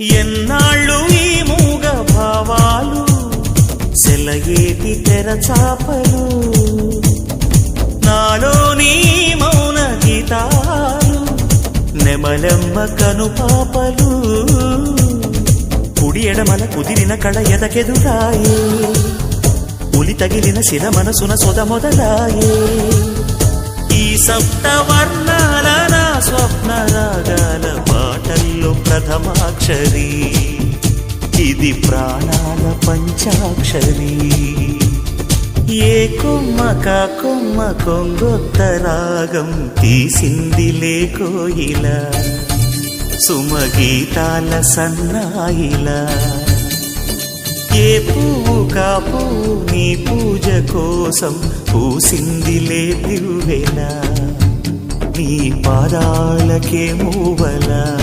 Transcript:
ఎన్నాళ్ళు ఈ మూగ భావాలు? సెలయేటి తెరచాపలు నాలోని మౌన గీతాలు నెమలెమ్మ కనుపాపలు కుడి ఎడమల కుదిరిన కళ ఎదకెదురాయే. ఉలి తగిలిన శిర మనసున సొద మొదలాయే. ఈ సప్తవర్ణాల ప్రథమాక్షరి. ఇది ప్రాణాల పంచాక్షరి. ఏ కొమ్మ కా కొమ్మ కొంగొత్త రాగం తీసింది లేకోయిల. సుమగీతాల సన్నాయిలా. ఏ పువ్వు కా పువ్వు నీ పూజ కోసం పూసిందిలే దివ్వెలా. నీ పాదాలకే మూవలా.